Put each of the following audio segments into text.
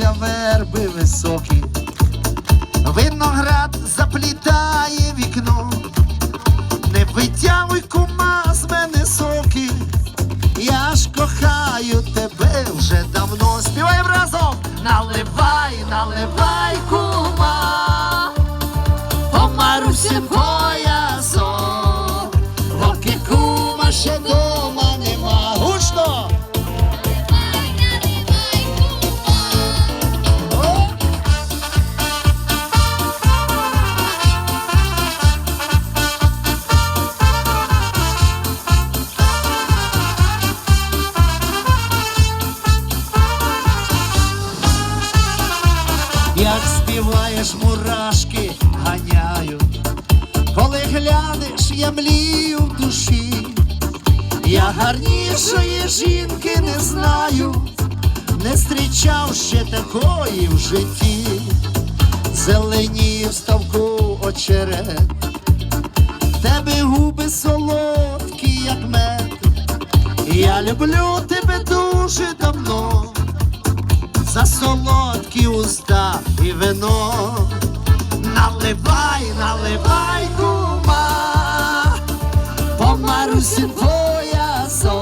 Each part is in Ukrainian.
сходяться верби високі, виноград заплітає вікно, не витягуй кума з мене соки, я ж кохаю тебе вже давно. Співаємо разом! Наливай, наливай, кума, по Марусі поки кума ще дома Як співаєш, мурашки ганяють, коли глянеш, я млію в душі, я гарнішої жінки не знаю, не зустрічав ще такої в житті, зелені ставку очерет, тебе губи солодкі, як мед, я люблю тебе дуже давно. За солодкі уста і вино. Наливай, наливай, кума, по Марусі поясок,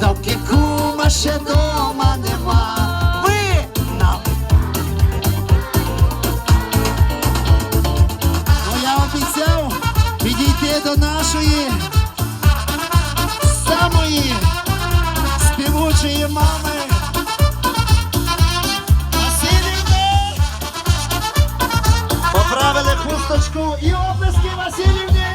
доки кума ще дома нема. Ви на Ну обіцяв підійти до нашої самої співучої мами. Хусточку і облески Васильівни!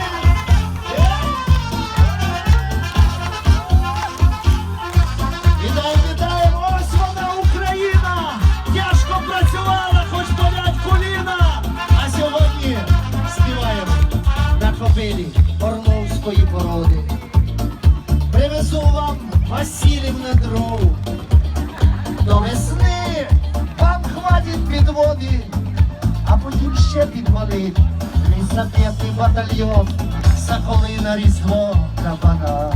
Вітаємо, вітаємо! Ось вона Україна! Тяжко працювала, хоч болять коліна! А сьогодні співаємо на кобилі Орловської породи. Привезу вам Васильівна дров. До весни вам хватить підводи, ще підвалить лісапетний батальйон, Соколи на різдво кабана.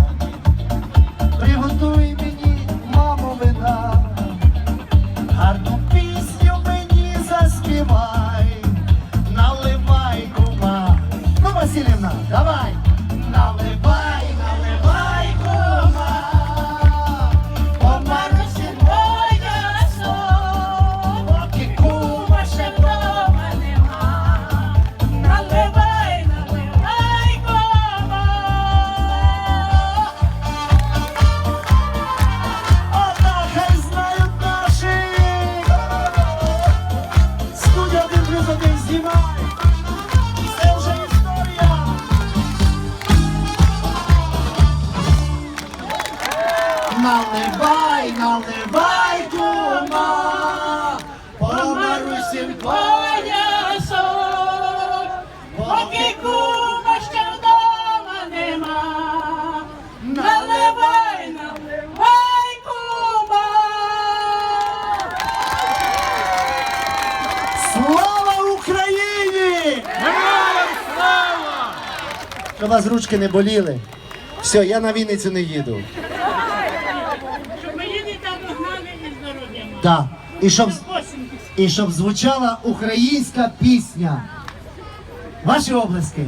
Наливай, наливай, кума, по Марусі Поясок, поки кума ще вдома нема. Наливай, наливай, кума. Слава Щоб вас ручки не боліли. Все, я на Вінницю не їду. Щоб ми не там гнали і здоров'я. Да. І щоб, і щоб звучала українська пісня. Ваші облески.